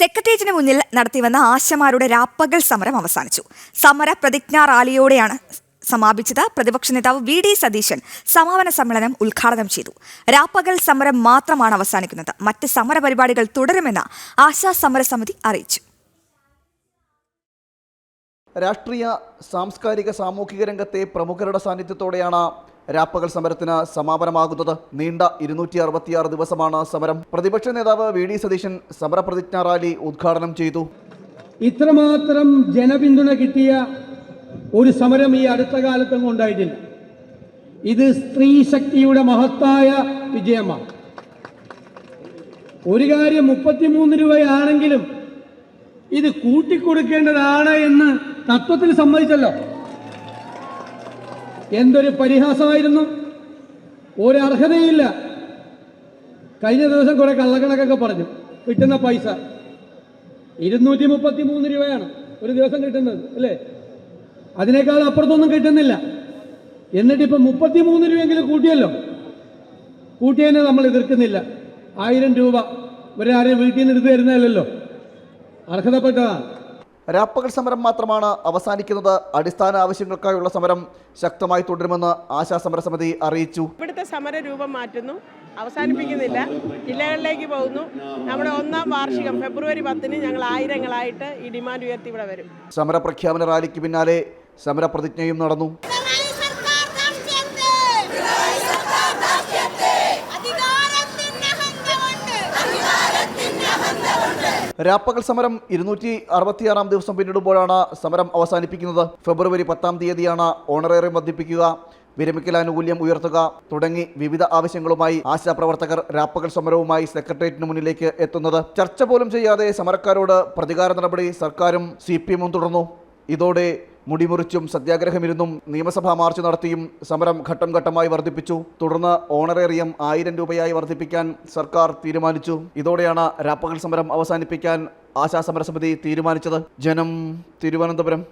സെക്രട്ടേറിയറ്റിന് മുന്നിൽ നടത്തിവന്ന ആശമാരുടെ രാപ്പകൽ സമരം അവസാനിച്ചു. സമര പ്രതിജ്ഞാ റാലിയോടെയാണ് സമാപിച്ചത്. പ്രതിപക്ഷ നേതാവ് വി ഡി സതീശൻ സമാപന സമ്മേളനം ഉദ്ഘാടനം ചെയ്തു. രാപ്പകൽ സമരം മാത്രമാണ് അവസാനിക്കുന്നത്. മറ്റ് സമര പരിപാടികൾ തുടരുമെന്ന് ആശാ സമര സമിതി അറിയിച്ചു. രാഷ്ട്രീയ സാംസ്കാരിക സാമൂഹിക രംഗത്തെ പ്രമുഖരുടെ സാന്നിധ്യത്തോടെയാണ് രാപ്പകൽ സമരത്തിന് സമാപനമാകുന്നത് നീണ്ട ഇരുന്നൂറ്റി അറുപത്തിയാറ് ദിവസമാണ് സമരം. പ്രതിപക്ഷ നേതാവ് വി ഡി സതീശൻ സമരപ്രതിജ്ഞാ റാലി ഉദ്ഘാടനം ചെയ്തു. ഇത്രമാത്രം ജനപിന്തുണ കിട്ടിയ ഒരു സമരം ഈ അടുത്ത കാലത്തൊന്നും ഉണ്ടായിട്ടില്ല. ഇത് സ്ത്രീ ശക്തിയുടെ മഹത്തായ വിജയമാണ്. ഒരു കാര്യം മുപ്പത്തിമൂന്ന് രൂപയാണെങ്കിലും ഇത് കൂട്ടിക്കൊടുക്കേണ്ടതാണ് എന്ന് തത്വത്തിൽ സമ്മതിച്ചല്ലോ. എന്തൊരു പരിഹാസമായിരുന്നു? ഒരു അർഹതയില്ല. കഴിഞ്ഞ ദിവസം കുറെ കള്ളക്കണക്കൊക്കെ പറഞ്ഞു. കിട്ടുന്ന പൈസ. ഇരുന്നൂറ്റി മുപ്പത്തി മൂന്ന് രൂപയാണ് ഒരു ദിവസം കിട്ടുന്നത് അല്ലേ? അതിനേക്കാൾ അപ്പുറത്തൊന്നും കിട്ടുന്നില്ല. എന്നിട്ട് മുപ്പത്തി മൂന്ന് രൂപയെങ്കിലും കൂട്ടിയല്ലോ. കൂട്ടിയതിനെ നമ്മൾ എതിർക്കുന്നില്ല. ആയിരം രൂപ. ഒരാരെയും വീട്ടിൽ നിന്ന് എടുത്തു തരുന്നതല്ലല്ലോ. അർഹതപ്പെട്ടതാണ്. രാപ്പകൽ സമരം മാത്രമാണ് അവസാനിക്കുന്നത്. അടിസ്ഥാന ആവശ്യങ്ങൾക്കായുള്ള സമരം ശക്തമായി തുടരുമെന്ന് ആശാ സമരസമിതി അറിയിച്ചു. ഇവിടുത്തെ സമര രൂപം മാറ്റുന്നു. അവസാനിപ്പിക്കുന്നില്ല. ജില്ലകളിലേക്ക് പോകുന്നു. നമ്മുടെ ഒന്നാം വാർഷികം ഫെബ്രുവരി പത്തിന് ഞങ്ങൾ ആയിരങ്ങളായിട്ട് ഈ ഡിമാൻഡ് ഉയർത്തി ഇവിടെ വരും. സമരപ്രഖ്യാപന റാലിക്ക് പിന്നാലെ സമരപ്രതിജ്ഞയും നടന്നു. രാപ്പകൽ സമരം ഇരുന്നൂറ്റി അറുപത്തിയാറാം ദിവസം പിന്നിടുമ്പോഴാണ് സമരം അവസാനിപ്പിക്കുന്നത്. ഫെബ്രുവരി പത്താം തീയതിയാണ് ഓണറേറിയം വർദ്ധിപ്പിക്കുക വിരമിക്കൽ ആനുകൂല്യം ഉയർത്തുക തുടങ്ങി വിവിധ ആവശ്യങ്ങളുമായി ആശാപ്രവർത്തകർ രാപ്പകൽ സമരവുമായി സെക്രട്ടേറിയറ്റിന് മുന്നിലേക്ക് എത്തുന്നത്. ചർച്ച പോലും ചെയ്യാതെ സമരക്കാരോട് പ്രതികാര നടപടി സർക്കാരും സി തുടർന്നു. ഇതോടെ മുടിമുറിച്ചും സത്യാഗ്രഹമിരുന്നും നിയമസഭാ മാർച്ച് നടത്തിയും സമരം ഘട്ടം ഘട്ടമായി വർദ്ധിപ്പിച്ചു. തുടർന്ന് ഓണറേറിയം ആയിരം രൂപയായി വർദ്ധിപ്പിക്കാൻ സർക്കാർ തീരുമാനിച്ചു. ഇതോടെയാണ് രാപ്പകൽ സമരം അവസാനിപ്പിക്കാൻ ആശാ സമരസമിതി തീരുമാനിച്ചത്. ജനം തിരുവനന്തപുരം.